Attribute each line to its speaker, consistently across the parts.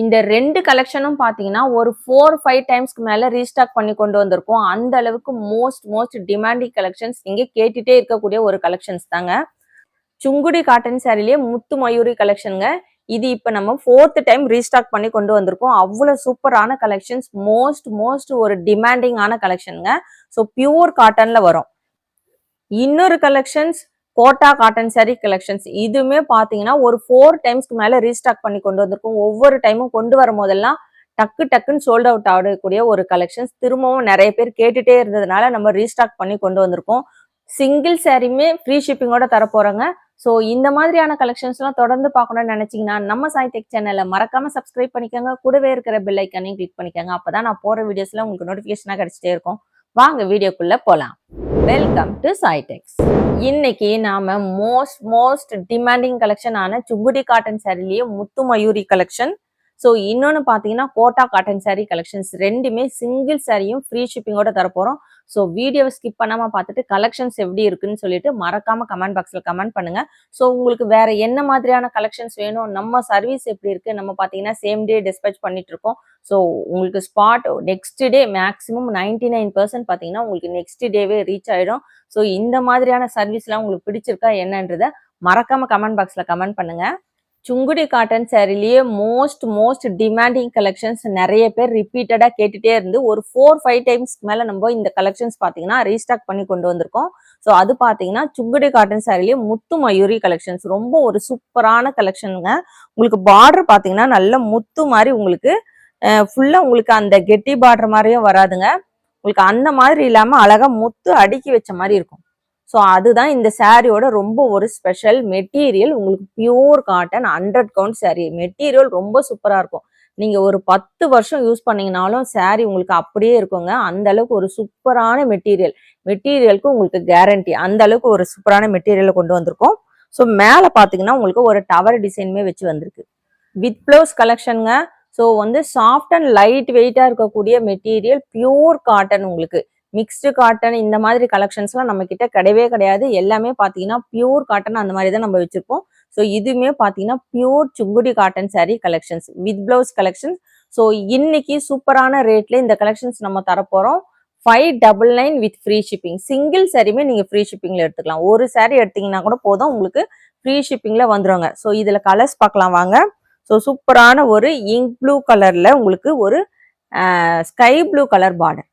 Speaker 1: இந்த ரெண்டு கலெக்ஷனும் பார்த்தீங்கன்னா ஒரு ஃபோர் ஃபைவ் டைம்ஸ்க்கு மேலே ரீஸ்டாக் பண்ணி கொண்டு வந்திருக்கோம். அந்த அளவுக்கு மோஸ்ட் மோஸ்ட் டிமாண்டிங் கலெக்ஷன்ஸ் இங்கே கேட்டுட்டே இருக்கக்கூடிய ஒரு கலெக்ஷன்ஸ் தாங்க. சுங்குடி காட்டன் சாரிலேயே முத்து மயூரி கலெக்ஷனுங்க இது இப்போ நம்ம ஃபோர்த் டைம் ரீஸ்டாக் பண்ணி கொண்டு வந்திருக்கோம். அவ்வளோ சூப்பரான கலெக்ஷன்ஸ் மோஸ்ட் மோஸ்ட் ஒரு டிமாண்டிங்கான கலெக்ஷனுங்க ஸோ பியூர் காட்டனில் வரும். இன்னொரு collections Kota cotton saree collections இதுவுமே பார்த்தீங்கன்னா ஒரு ஃபோர் டைம்ஸ்க்கு மேலே ரீஸ்டாக் பண்ணி கொண்டு வந்திருக்கும். ஒவ்வொரு டைமும் கொண்டு வரும் போதெல்லாம் டக்கு டக்குன்னு சோல்ட் அவுட் ஆகக்கூடிய ஒரு கலெக்ஷன்ஸ் திரும்பவும் நிறைய பேர் கேட்டுட்டே இருந்ததுனால நம்ம ரீஸ்டாக் பண்ணி கொண்டு வந்திருக்கோம். சிங்கிள் சாரியுமே ஃப்ரீ ஷிப்பிங்கோட தரப்போறோங்க ஸோ இந்த மாதிரியான கலெக்ஷன்ஸ்லாம் தொடர்ந்து பார்க்கணும்னு நினைச்சிங்கன்னா நம்ம சாய் டெக் சேனலை மறக்காம சப்ஸ்கிரைப் பண்ணிக்கோங்க. கூடவே இருக்கிற பெல் ஐக்கனையும் கிளிக் பண்ணிக்கோங்க. அப்பதான் நான் போகிற வீடியோஸ்லாம் உங்களுக்கு நோட்டிஃபிகேஷனாக கிடைச்சிட்டே இருக்கும். வாங்க வீடியோக்குள்ளே போகலாம் வெல்கம் டு சைடெக்ஸ் இன்னைக்கு நாம மோஸ்ட் மோஸ்ட் டிமாண்டிங் கலெக்ஷன் ஆன சுங்குடி காட்டன் சாரிலேயே முத்து மயூரி கலெக்ஷன் ஸோ இன்னொன்று பார்த்தீங்கன்னா கோட்டா காட்டன் சாரீ கலெக்ஷன்ஸ் ரெண்டுமே சிங்கிள் சாரியும் ஃப்ரீ ஷிப்பிங்கோட தரப்போகிறோம் ஸோ வீடியோவை ஸ்கிப் பண்ணாமல் பார்த்துட்டு கலெக்ஷன்ஸ் எப்படி இருக்குன்னு சொல்லிட்டு மறக்காம கமெண்ட் பாக்ஸில் கமெண்ட் பண்ணுங்க. ஸோ உங்களுக்கு வேற என்ன மாதிரியான கலெக்ஷன்ஸ் வேணும் நம்ம சர்வீஸ் எப்படி இருக்கு நம்ம பார்த்தீங்கன்னா சேம் டே டிஸ்பேச் பண்ணிட்டு இருக்கோம். ஸோ உங்களுக்கு spot next day maximum ninety nine percent பார்த்தீங்கன்னா உங்களுக்கு நெக்ஸ்ட் டேவே ரீச் ஆயிடும். ஸோ இந்த மாதிரியான சர்வீஸ்லாம் உங்களுக்கு பிடிச்சிருக்கா என்னன்றத மறக்காம கமெண்ட் பாக்ஸில் கமெண்ட் பண்ணுங்க. சுங்குடி காட்டன் சேரிலேயே மோஸ்ட் மோஸ்ட் டிமாண்டிங் கலெக்ஷன்ஸ் நிறைய பேர் ரிப்பீட்டடாக கேட்டுகிட்டே இருந்து ஒரு ஃபோர் ஃபைவ் டைம்ஸ்க்கு மேலே நம்ம இந்த கலெக்ஷன்ஸ் பார்த்தீங்கன்னா ரீஸ்டாக் பண்ணி கொண்டு வந்திருக்கோம். ஸோ அது பார்த்தீங்கன்னா சுங்குடி காட்டன் சாரிலேயே முத்து மயூரி கலெக்ஷன்ஸ் ரொம்ப ஒரு சூப்பரான கலெக்ஷனுங்க உங்களுக்கு பார்டர் பார்த்தீங்கன்னா நல்ல முத்து மாதிரி உங்களுக்கு ஃபுல்லாக உங்களுக்கு அந்த கெட்டி பார்டர் மாதிரியும் வராதுங்க. உங்களுக்கு அந்த மாதிரி இல்லாமல் அழகாக முத்து அடுக்கி வச்ச மாதிரி இருக்கும். ஸோ அதுதான் இந்த சாரியோட ரொம்ப ஒரு ஸ்பெஷல் மெட்டீரியல் உங்களுக்கு pure cotton hundred count saree. Material ரொம்ப சூப்பராக இருக்கும். நீங்கள் ஒரு பத்து வருஷம் யூஸ் பண்ணீங்கனாலும் சாரி உங்களுக்கு அப்படியே இருக்குங்க. அந்த அளவுக்கு ஒரு சூப்பரான மெட்டீரியல் மெட்டீரியலுக்கு உங்களுக்கு கேரண்டி அந்த அளவுக்கு ஒரு சூப்பரான மெட்டீரியலை கொண்டு வந்திருக்கோம். ஸோ மேலே பார்த்தீங்கன்னா உங்களுக்கு ஒரு டவர் டிசைனுமே வச்சு வந்திருக்கு. வித் ப்ளவுஸ் கலெக்ஷனுங்க ஸோ வந்து சாஃப்ட் அண்ட் லைட் வெயிட்டாக இருக்கக்கூடிய மெட்டீரியல் பியூர் காட்டன் உங்களுக்கு. மிக்ஸ்டு காட்டன் இந்த மாதிரி கலெக்ஷன்ஸ்லாம் நம்ம கிட்ட கிடையவே கிடையாது. எல்லாமே பார்த்தீங்கன்னா பியூர் காட்டன் அந்த மாதிரி தான் நம்ம வச்சிருப்போம். ஸோ இதுவுமே பார்த்தீங்கன்னா pure Sungudi cotton saree collections with blouse collections so இன்னைக்கு சூப்பரான ரேட்ல இந்த கலெக்ஷன்ஸ் நம்ம தரப்போகிறோம் five double nine with free shipping single சாரியுமே நீங்கள் ஃப்ரீ ஷிப்பிங்கில் எடுத்துக்கலாம். ஒரு saree எடுத்தீங்கன்னா கூட போதும் உங்களுக்கு ஃப்ரீ ஷிப்பிங்கில் வந்துடுவாங்க ஸோ இதில் கலர்ஸ் பார்க்கலாம் வாங்க. ஸோ சூப்பரான ஒரு இங்க் ப்ளூ கலரில் உங்களுக்கு ஒரு ஸ்கை ப்ளூ கலர் பார்டர்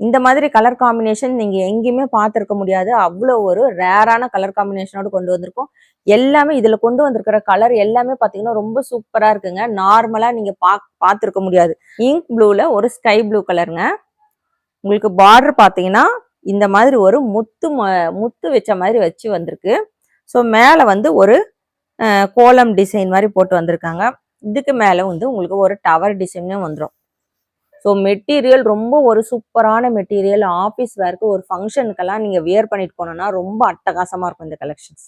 Speaker 1: இந்த மாதிரி கலர் காம்பினேஷன் நீங்க எங்கேயுமே பார்த்துருக்க முடியாது. அவ்வளோ ஒரு ரேரான கலர் காம்பினேஷனோட கொண்டு வந்திருக்கோம். எல்லாமே இதுல கொண்டு வந்திருக்கிற கலர் எல்லாமே பாத்தீங்கன்னா ரொம்ப சூப்பரா இருக்குங்க. நார்மலா நீங்க பா பார்த்துருக்க முடியாது. இங்க் ப்ளூல ஒரு ஸ்கை ப்ளூ கலருங்க உங்களுக்கு பார்டர் பாத்தீங்கன்னா இந்த மாதிரி ஒரு முத்து ம- முத்து வச்ச மாதிரி வச்சு வந்திருக்கு. ஸோ மேலே வந்து ஒரு கோலம் டிசைன் மாதிரி போட்டு வந்திருக்காங்க. இதுக்கு மேலே வந்து உங்களுக்கு ஒரு டவர் டிசைனும் வந்துடும் ஸோ மெட்டீரியல் ரொம்ப ஒரு சூப்பரான மெட்டீரியல் ஆஃபீஸ் வேர்க்கு ஒரு ஃபங்க்ஷனுக்கெல்லாம் நீங்கள் வியர் பண்ணிட்டு போனோம்னா ரொம்ப அட்டகாசமாக இருக்கும் இந்த கலெக்ஷன்ஸ்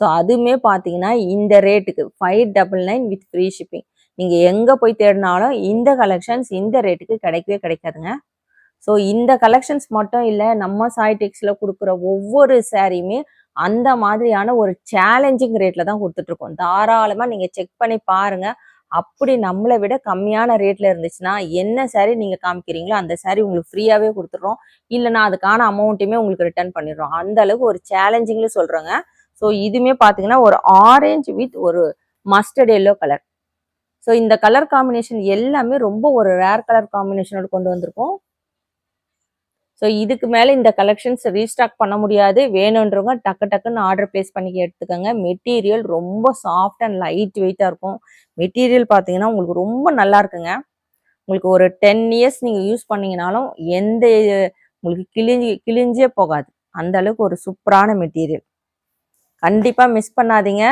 Speaker 1: ஸோ அதுவுமே பார்த்தீங்கன்னா இந்த ரேட்டுக்கு five double nine with free shipping நீங்கள் எங்கே போய் தேடினாலும் இந்த கலெக்ஷன்ஸ் இந்த ரேட்டுக்கு கிடைக்கவே கிடைக்காதுங்க. ஸோ இந்த கலெக்ஷன்ஸ் மட்டும் இல்லை நம்ம சாய்டெக்ஸில் கொடுக்குற ஒவ்வொரு சாரியுமே அந்த மாதிரியான ஒரு சேலஞ்சிங் ரேட்டில் தான் கொடுத்துட்ருக்கோம் தாராளமாக நீங்கள் செக் பண்ணி பாருங்கள் அப்படி நம்மளை விட கம்மியான ரேட்ல இருந்துச்சுன்னா என்ன saree நீங்க காமிக்கிறீங்களோ அந்த saree உங்களுக்கு ஃப்ரீயாவே கொடுத்துட்றோம் இல்லைன்னா அதுக்கான அமௌண்ட்டுமே உங்களுக்கு ரிட்டர்ன் பண்ணிடுறோம். அந்த அளவுக்கு ஒரு சேலஞ்சிங்ல சொல்றோங்க. ஸோ இதுவுமே பாத்தீங்கன்னா ஒரு ஆரஞ்சு வித் ஒரு மஸ்டர்ட் எல்லோ கலர் ஸோ இந்த கலர் காம்பினேஷன் எல்லாமே ரொம்ப ஒரு ரேர் கலர் காம்பினேஷனோட கொண்டு வந்திருக்கோம். ஸோ இதுக்கு மேலே இந்த கலெக்ஷன்ஸ் ரீஸ்டாக் பண்ண முடியாது. வேணுன்றவங்க டக்கு டக்குன்னு ஆர்டர் பிளேஸ் பண்ணி எடுத்துக்கோங்க. மெட்டீரியல் ரொம்ப சாஃப்ட் அண்ட் லைட் வெயிட்டாக இருக்கும். மெட்டீரியல் பார்த்தீங்கன்னா உங்களுக்கு ரொம்ப நல்லா இருக்குங்க. உங்களுக்கு ஒரு டென் இயர்ஸ் நீங்கள் யூஸ் பண்ணீங்கனாலும் எந்த உங்களுக்கு கிழிஞ்சி கிழிஞ்சே போகாது. அந்த அளவுக்கு ஒரு சூப்பரான மெட்டீரியல் கண்டிப்பாக மிஸ் பண்ணாதீங்க.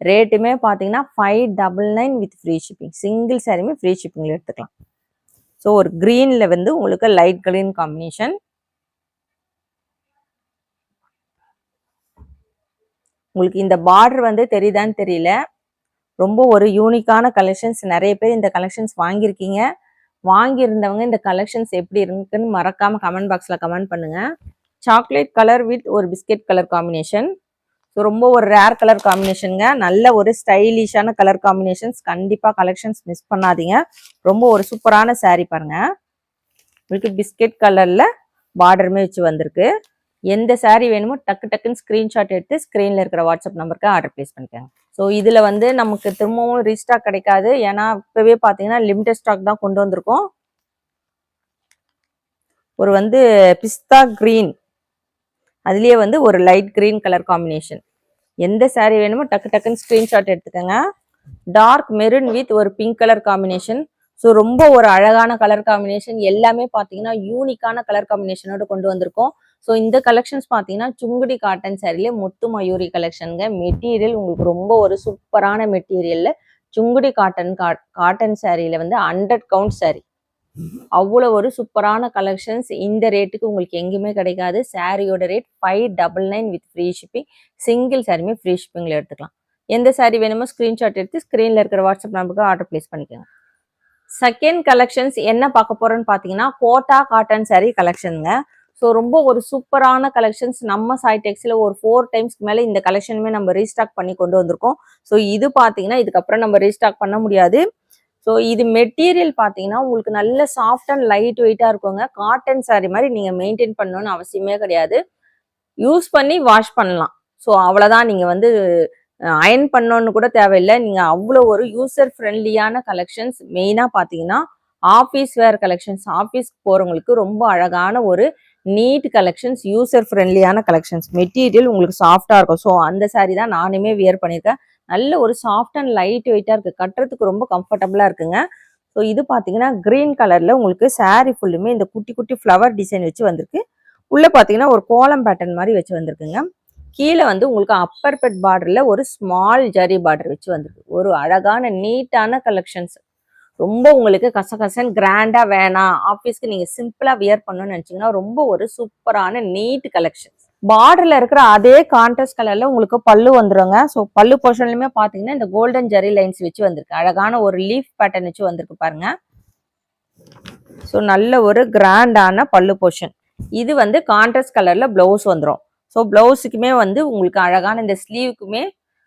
Speaker 1: ரேட்டுமே பார்த்தீங்கன்னா five double nine with free shipping single சாரியுமே ஃப்ரீ ஷிப்பிங்கில் எடுத்துக்கலாம். ஸோ ஒரு க்ரீனில் வந்து உங்களுக்கு லைட் க்ரீன் காம்பினேஷன் உங்களுக்கு இந்த பார்டர் வந்து தெரியுதான்னு தெரியல. ரொம்ப ஒரு யூனிக்கான கலெக்ஷன்ஸ் நிறைய பேர் இந்த கலெக்ஷன்ஸ் வாங்கியிருக்கீங்க. வாங்கியிருந்தவங்க இந்த கலெக்ஷன்ஸ் எப்படி இருக்குன்னு மறக்காமல் கமெண்ட் பாக்ஸில் கமெண்ட் பண்ணுங்க. சாக்லேட் கலர் வித் ஒரு பிஸ்கெட் கலர் காம்பினேஷன் ஸோ ரொம்ப ஒரு ரேர் கலர் காம்பினேஷனுங்க நல்ல ஒரு ஸ்டைலிஷான கலர் காம்பினேஷன்ஸ் கண்டிப்பாக கலெக்ஷன்ஸ் மிஸ் பண்ணாதீங்க. ரொம்ப ஒரு சூப்பரான சாரீ பாருங்க. உங்களுக்கு பிஸ்கெட் கலரில் பார்டருமே வச்சு வந்திருக்கு. எந்த சாரீ வேணுமோ டக்கு டக்குன்னு ஸ்க்ரீன்ஷாட் எடுத்து ஸ்க்ரீனில் இருக்கிற வாட்ஸ்அப் நம்பருக்கு ஆர்டர் ப்ளேஸ் பண்ணிக்கோங்க. ஸோ இதில் வந்து நமக்கு திரும்பவும் ரீஸ்டாக் கிடைக்காது. ஏன்னா இப்போவே பார்த்தீங்கன்னா லிமிடெட் ஸ்டாக் தான் கொண்டு வந்திருக்கோம். ஒரு வந்து பிஸ்தா க்ரீன் அதுலேயே வந்து ஒரு லைட் க்ரீன் கலர் காம்பினேஷன் எந்த சாரீ வேணுமோ டக்கு டக்குன்னு ஸ்க்ரீன்ஷாட் எடுத்துக்கோங்க. டார்க் மெரூன் வித் ஒரு பிங்க் கலர் காம்பினேஷன் ஸோ ரொம்ப ஒரு அழகான கலர் காம்பினேஷன் எல்லாமே பார்த்தீங்கன்னா யூனிக்கான கலர் காம்பினேஷனோட கொண்டு வந்திருக்கோம். ஸோ இந்த கலெக்ஷன்ஸ் பார்த்தீங்கன்னா சுங்குடி காட்டன் சாரிலே முத்து மயூரி கலெக்ஷனுங்க மெட்டீரியல் உங்களுக்கு ரொம்ப ஒரு சூப்பரான மெட்டீரியலில் சுங்குடி காட்டன் காட்டன் சாரியில் வந்து ஹண்ட்ரட் கவுண்ட் சாரி அவ்வளோ ஒரு சூப்பரான கலெக்ஷன்ஸ் இந்த ரேட்டுக்கு உங்களுக்கு எங்கேயுமே கிடைக்காது. சாரியோட rate five double nine with free shipping single சாரியுமே ஃப்ரீ ஷிப்பிங்கில் எடுத்துக்கலாம். எந்த சாரி வேணுமோ ஸ்க்ரீன்ஷாட் எடுத்து ஸ்க்ரீனில் இருக்கிற வாட்ஸ்அப் நம்பருக்கு ஆர்டர் ப்ளேஸ் பண்ணிக்கோங்க. செகண்ட் கலெக்ஷன்ஸ் என்ன பார்க்க போகிறோன்னு பார்த்தீங்கன்னா கோட்டா காட்டன் saree கலெக்ஷனுங்க ஸோ ரொம்ப ஒரு சூப்பரான கலெக்ஷன்ஸ் நம்ம சாய் டெக்ஸில் ஒரு ஃபோர் டைம்ஸ்க்கு மேலே இந்த கலெக்ஷனுமே நம்ம ரீஸ்டாக் பண்ணி கொண்டு வந்திருக்கோம். ஸோ இது பார்த்தீங்கன்னா இதுக்கப்புறம் நம்ம ரீஸ்டாக் பண்ண முடியாது. ஸோ இது மெட்டீரியல் பார்த்தீங்கன்னா உங்களுக்கு நல்ல சாஃப்ட் அண்ட் லைட் வெயிட்டாக இருக்குங்க. காட்டன் சாரி மாதிரி நீங்கள் மெயின்டைன் பண்ணணும்னு அவசியமே கிடையாது. யூஸ் பண்ணி வாஷ் பண்ணலாம். ஸோ அவ்வளோதான் நீங்கள் வந்து அயன் பண்ணோன்னு கூட தேவையில்லை. நீங்கள் அவ்வளோ ஒரு யூசர் ஃப்ரெண்ட்லியான கலெக்ஷன்ஸ் மெயினாக பார்த்தீங்கன்னா ஆஃபீஸ் வேர் கலெக்ஷன்ஸ் ஆஃபீஸ்க்கு போகிறவங்களுக்கு ரொம்ப அழகான ஒரு நீட் கலெக்ஷன்ஸ் யூசர் ஃப்ரெண்ட்லியான கலெக்ஷன்ஸ் மெட்டீரியல் உங்களுக்கு சாஃப்டாக இருக்கும். ஸோ அந்த saree தான் நானுமே வியர் பண்ணியிருக்கேன். நல்ல ஒரு சாஃப்ட் அண்ட் லைட் வெயிட்டாக இருக்குது கட்டுறதுக்கு ரொம்ப கம்ஃபர்டபுளாக இருக்குங்க. ஸோ இது பார்த்தீங்கன்னா க்ரீன் கலரில் உங்களுக்கு saree ஃபுல்லுமே இந்த குட்டி குட்டி ஃப்ளவர் டிசைன் வச்சு வந்திருக்கு. உள்ளே பார்த்தீங்கன்னா ஒரு கோலம் பேட்டர்ன் மாதிரி வச்சு வந்திருக்குங்க. கீழே வந்து உங்களுக்கு அப்பர் பெட் பார்டரில் ஒரு ஸ்மால் ஜரி பார்டர் வச்சு வந்திருக்கு. ஒரு அழகான நீட்டான கலெக்ஷன்ஸ் ரொம்ப உங்களுக்கு கசகசன் கிராண்டாக வேணாம். ஆஃபீஸ்க்கு நீங்கள் சிம்பிளாக வியர் பண்ணணும்னு நினச்சிங்கன்னா ரொம்ப ஒரு சூப்பரான நீட் கலெக்ஷன்ஸ் பார்டர்ல இருக்கிற அதே கான்ட்ராஸ்ட் கலர்ல உங்களுக்கு பல்லு வந்துருங்க. ஸோ பல்லு போர்ஷன்லயுமே பாத்தீங்கன்னா இந்த கோல்டன் ஜெரி லைன்ஸ் வச்சு வந்திருக்கு. அழகான ஒரு லீஃப் பேட்டர்ன் வச்சு வந்திருக்கு பாருங்க. ஸோ நல்ல ஒரு கிராண்டான பல்லு போர்ஷன் இது வந்து கான்ட்ராஸ்ட் கலர்ல பிளவுஸ் வந்துடும் ஸோ பிளவுஸுக்குமே வந்து உங்களுக்கு அழகான இந்த ஸ்லீவுக்குமே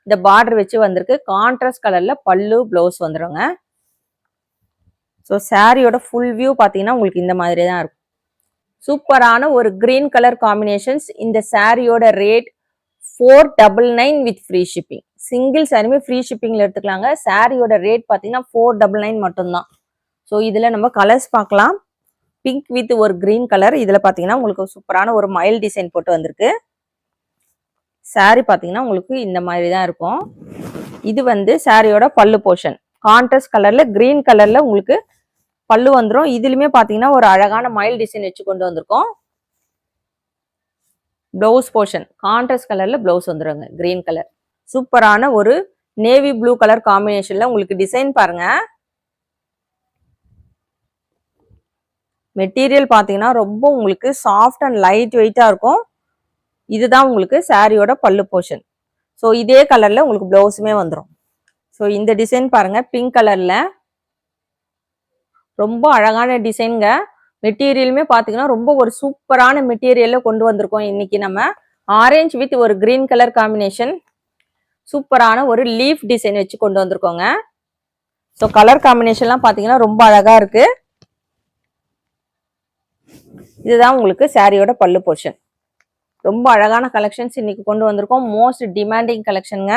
Speaker 1: இந்த பார்டர் வச்சு வந்திருக்கு. கான்ட்ராஸ்ட் கலர்ல பல்லு பிளவுஸ் வந்துருங்க. ஸோ சாரியோட ஃபுல் வியூ பார்த்தீங்கன்னா உங்களுக்கு இந்த மாதிரி தான் இருக்கும். சூப்பரான ஒரு கிரீன் கலர் காம்பினேஷன்ஸ் இந்த சாரியோட rate four double nine with free shipping single சாரியுமே ஃப்ரீ ஷிப்பிங்கில் எடுத்துக்கலாங்க. சாரியோட ரேட் பார்த்தீங்கன்னா ஃபோர் டபுள் நைன் மட்டும்தான். ஸோ இதில் நம்ம கலர்ஸ் பார்க்கலாம். பிங்க் வித் ஒரு கிரீன் கலர் இதில் பார்த்தீங்கன்னா உங்களுக்கு சூப்பரான ஒரு மயில் டிசைன் போட்டு வந்திருக்கு. சாரி பார்த்தீங்கன்னா உங்களுக்கு இந்த மாதிரி தான் இருக்கும். இது வந்து சாரியோட பல்லு போர்ஷன் கான்ட்ராஸ்ட் கலரில் க்ரீன் கலரில் உங்களுக்கு பல்லு வந்துடும் இதுலயுமே பாத்தீங்கன்னா ஒரு அழகான மயில் டிசைன் வச்சு கொண்டு வந்திருக்கோம். பிளவுஸ் போர்ஷன் கான்ட்ராஸ்ட் கலர்ல பிளவுஸ் வந்துருங்க. கிரீன் கலர் சூப்பரான ஒரு நேவி ப்ளூ கலர் காம்பினேஷன்ல உங்களுக்கு டிசைன் பாருங்க. மெட்டீரியல் பார்த்தீங்கன்னா ரொம்ப உங்களுக்கு சாஃப்ட் அண்ட் லைட் வெயிட்டாக இருக்கும். இதுதான் உங்களுக்கு சாரியோட பல்லு போர்ஷன் ஸோ இதே கலரில் உங்களுக்கு பிளவுஸுமே வந்துடும் ஸோ இந்த டிசைன் பாருங்கள் பிங்க் கலரில் ரொம்ப அழகான டிசைனுங்க மெட்டீரியலுமே பார்த்தீங்கன்னா ரொம்ப ஒரு சூப்பரான மெட்டீரியலில் கொண்டு வந்திருக்கோம் இன்னைக்கு நம்ம. ஆரேஞ்ச் வித் ஒரு கிரீன் கலர் காம்பினேஷன் சூப்பரான ஒரு லீஃப் டிசைன் வச்சு கொண்டு வந்திருக்கோங்க. ஸோ கலர் காம்பினேஷன்லாம் பார்த்தீங்கன்னா ரொம்ப அழகாக இருக்குது இதுதான் உங்களுக்கு சாரியோட பல்லு போர்ஷன் ரொம்ப அழகான கலெக்ஷன்ஸ் இன்னைக்கு கொண்டு வந்திருக்கோம். மோஸ்ட் டிமாண்டிங் கலெக்ஷனுங்க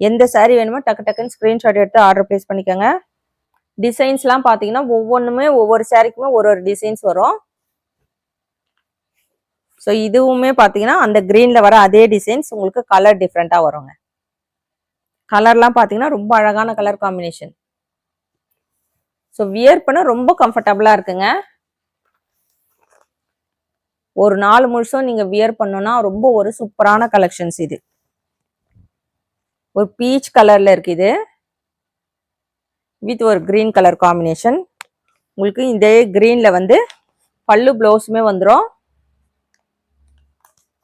Speaker 1: எந்த சாரீ வேணுமோ டக்கு டக்குன்னு ஸ்க்ரீன்ஷாட் எடுத்து ஆர்டர் ப்ளேஸ் பண்ணிக்கோங்க. டிசைன்ஸ்லாம் பார்த்தீங்கன்னா ஒவ்வொன்றுமே ஒவ்வொரு சேரீக்குமே ஒரு ஒரு டிசைன்ஸ் வரும். ஸோ இதுவுமே பார்த்தீங்கன்னா அந்த க்ரீனில் வர அதே டிசைன்ஸ் உங்களுக்கு கலர் டிஃப்ரெண்ட்டாக வருங்க. கலர்லாம் பார்த்தீங்கன்னா ரொம்ப அழகான கலர் காம்பினேஷன் ஸோ வியர் பண்ண ரொம்ப கம்ஃபர்டபுளாக இருக்குங்க. ஒரு நாலு முழுசும் நீங்கள் வியர் பண்ணோன்னா ரொம்ப ஒரு சூப்பரான கலெக்ஷன்ஸ் இது. ஒரு பீச் கலரில் இருக்குது வித் ஒரு க்ரீன் கலர் காம்பினேஷன் உங்களுக்கு இதே க்ரீனில் வந்து பல்லு ப்ளவுஸுமே வந்துடும்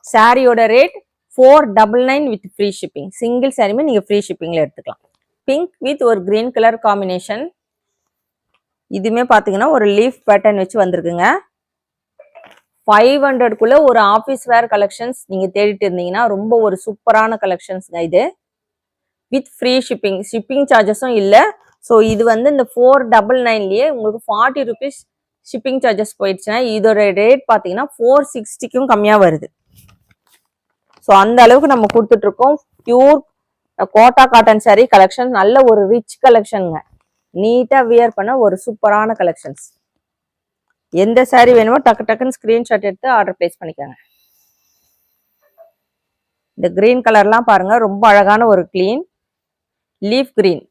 Speaker 1: சாரியோட rate four double nine with free shipping single சாரியுமே நீங்கள் ஃப்ரீ ஷிப்பிங்கில் எடுத்துக்கலாம். பிங்க் வித் ஒரு க்ரீன் கலர் காம்பினேஷன் இதுவுமே பார்த்தீங்கன்னா ஒரு லீஃப் பேட்டர்ன் வச்சு வந்திருக்குங்க. ஃபைவ் ஹண்ட்ரட்குள்ளே ஒரு ஆஃபீஸ் வேர் கலெக்ஷன்ஸ் நீங்கள் தேடிட்டு இருந்தீங்கன்னா ரொம்ப ஒரு சூப்பரான கலெக்ஷன்ஸ்ங்க இது. வித் ஃப்ரீ ஷிப்பிங் ஷிப்பிங் சார்ஜஸும் இல்லை. ஸோ இது வந்து இந்த ஃபோர் டபுள் நைன்லயே உங்களுக்கு ஃபார்ட்டி ருபீஸ் ஷிப்பிங் சார்ஜஸ் போயிடுச்சுன்னா இதோட ரேட் பார்த்தீங்கன்னா ஃபோர் சிக்ஸ்டிக்கும் கம்மியாக வருது. ஸோ அந்த அளவுக்கு நம்ம கொடுத்துட்டு இருக்கோம் pure Kota cotton saree collection நல்ல ஒரு ரிச் கலெக்ஷனுங்க நீட்டாக வியர் பண்ண ஒரு சூப்பரான கலெக்ஷன்ஸ் எந்த சாரீ வேணுமோ டக்கு டக்குன்னு ஸ்கிரீன்ஷாட் எடுத்து ஆர்டர் பிளேஸ் பண்ணிக்கோங்க. இந்த கிரீன் கலர்லாம் பாருங்க ரொம்ப அழகான ஒரு க்ளீன் லீஃப் கிரீன்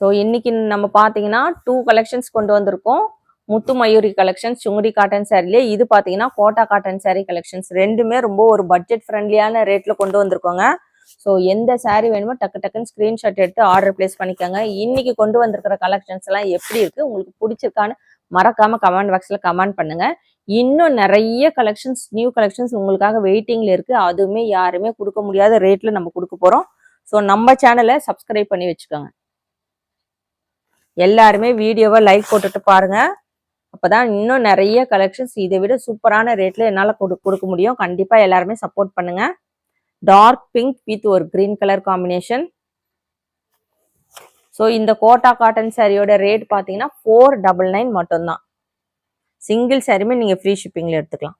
Speaker 1: ஸோ இன்னைக்கு நம்ம பார்த்தீங்கன்னா டூ கலெக்ஷன்ஸ் கொண்டு வந்திருக்கோம். முத்து மயூரி கலெக்ஷன்ஸ் சுங்குடி காட்டன் சாரிலே இது பார்த்தீங்கன்னா கோட்டா காட்டன் சாரீ கலெக்ஷன்ஸ் ரெண்டுமே ரொம்ப ஒரு பட்ஜெட் ஃப்ரெண்ட்லியான ரேட்டில் கொண்டு வந்திருக்கோங்க. ஸோ எந்த சாரீ வேணுமோ டக்கு டக்குன்னு ஸ்க்ரீன்ஷாட் எடுத்து ஆர்டர் பிளேஸ் பண்ணிக்கோங்க. இன்னைக்கு கொண்டு வந்திருக்கிற கலெக்ஷன்ஸ் எல்லாம் எப்படி இருக்கு? உங்களுக்கு பிடிச்சிருக்கான்னு மறக்காம கமெண்ட் பாக்ஸ்ல கமெண்ட் பண்ணுங்க. இன்னும் நிறைய கலெக்ஷன்ஸ் நியூ கலெக்ஷன்ஸ் உங்களுக்காக வெயிட்டிங்ல இருக்கு. அதுவுமே யாருமே கொடுக்க முடியாத ரேட்ல நம்ம கொடுக்க போறோம். ஸோ நம்ம சேனலை சப்ஸ்கிரைப் பண்ணி வச்சுக்கோங்க. எல்லாருமே வீடியோவை லைக் போட்டுட்டு பாருங்க. அப்போதான் இன்னும் நிறைய கலெக்ஷன்ஸ் இதை விட சூப்பரான ரேட்ல என்னால் கொடு கொடுக்க முடியும். கண்டிப்பாக எல்லாருமே சப்போர்ட் பண்ணுங்க. டார்க் பிங்க் வித் ஒரு கிரீன் கலர் காம்பினேஷன் ஸோ இந்த கோட்டா காட்டன் சாரியோட ரேட் பார்த்தீங்கன்னா ஃபோர் டபுள் நைன் மட்டும்தான். சிங்கிள் சாரியுமே நீங்கள் ஃப்ரீ ஷிப்பிங்கில் எடுத்துக்கலாம்.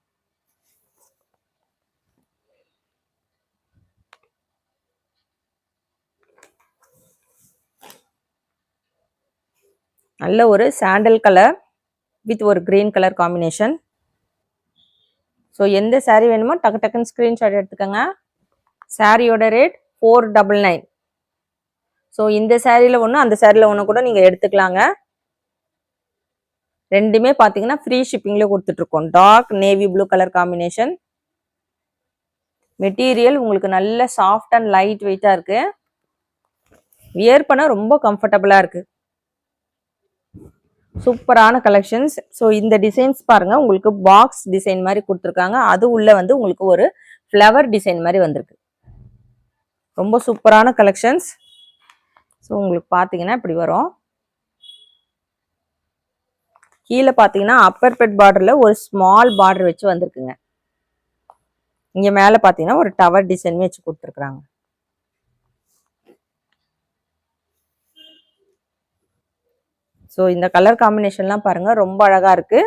Speaker 1: நல்ல ஒரு சாண்டல் கலர் வித் ஒரு கிரீன் கலர் காம்பினேஷன் ஸோ எந்த சாரீ வேணுமோ டக்கு டக்குன்னு ஸ்க்ரீன்ஷாட் எடுத்துக்கோங்க. சாரியோட rate four double nine so இந்த சேரீயில் ஒன்று அந்த சேரீயில் ஒன்று கூட நீங்கள் எடுத்துக்கலாங்க. ரெண்டுமே பார்த்தீங்கன்னா ஃப்ரீ ஷிப்பிங்கில் கொடுத்துட்ருக்கோம். Dark navy blue colour combination material உங்களுக்கு நல்ல சாஃப்ட் அண்ட் லைட் வெயிட்டாக இருக்குது வியர் பண்ண ரொம்ப கம்ஃபர்டபுளாக இருக்குது சூப்பரான கலெக்ஷன்ஸ் ஸோ இந்த டிசைன்ஸ் பாருங்க உங்களுக்கு பாக்ஸ் டிசைன் மாதிரி கொடுத்துருக்காங்க. அது உள்ள வந்து உங்களுக்கு ஒரு ஃப்ளவர் டிசைன் மாதிரி வந்திருக்கு. ரொம்ப சூப்பரான கலெக்ஷன்ஸ் ஸோ உங்களுக்கு பார்த்தீங்கன்னா இப்படி வரும். கீழே பார்த்தீங்கன்னா அப்பர் பெட் பார்டரில் ஒரு ஸ்மால் பார்டர் வச்சு வந்திருக்குங்க. இங்கே மேலே பார்த்தீங்கன்னா ஒரு டவர் டிசைன் வச்சு கொடுத்துருக்குறாங்க. ஸோ இந்த கலர் காம்பினேஷன்லாம் பாருங்கள் ரொம்ப அழகாக இருக்குது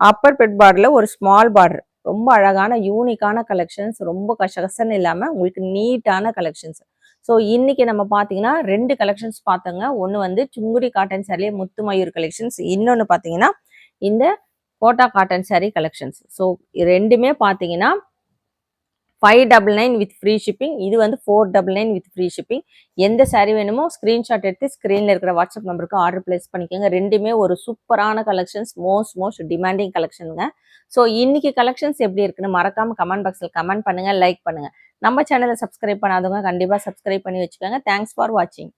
Speaker 1: அப்பர் பெட் பார்டரில் ஒரு ஸ்மால் பார்டர் ரொம்ப அழகான யூனிக்கான கலெக்ஷன்ஸ் ரொம்ப கசகசன்னு இல்லாமல் உங்களுக்கு நீட்டான கலெக்ஷன்ஸ் ஸோ இன்னைக்கு நம்ம பார்த்தீங்கன்னா ரெண்டு கலெக்ஷன்ஸ் பார்த்தோங்க ஒன்று வந்து சுங்குடி காட்டன் சாரிலே முத்து மயூர் கலெக்ஷன்ஸ் இன்னொன்று பார்த்தீங்கன்னா இந்த Kota cotton saree collections so ரெண்டுமே பார்த்தீங்கன்னா five double nine with free shipping இது வந்து four double nine with free shipping எந்த சாரீ வேணுமோ ஸ்க்ரீன்ஷாட் எடுத்து ஸ்க்ரீனில் இருக்கிற வாட்ஸ்அப் நம்பருக்கு ஆர்டர் பிளேஸ் பண்ணிக்கோங்க. ரெண்டுமே ஒரு சூப்பரான கலெக்ஷன்ஸ் மோஸ்ட் மோஸ்ட் டிமாண்டிங் கலெக்ஷனுங்க ஸோ இன்னைக்கு கலெக்ஷன்ஸ் எப்படி இருக்குன்னு மறக்காம கமெண்ட் பாக்ஸில் கமெண்ட் பண்ணுங்க லைக் பண்ணுங்க. நம்ம சேனலை சப்ஸ்கிரைப் பண்ணாதவங்க கண்டிப்பாக சப்ஸ்கிரைப் பண்ணி வச்சுக்கோங்க. தேங்க்ஸ் ஃபார் வாட்சிங்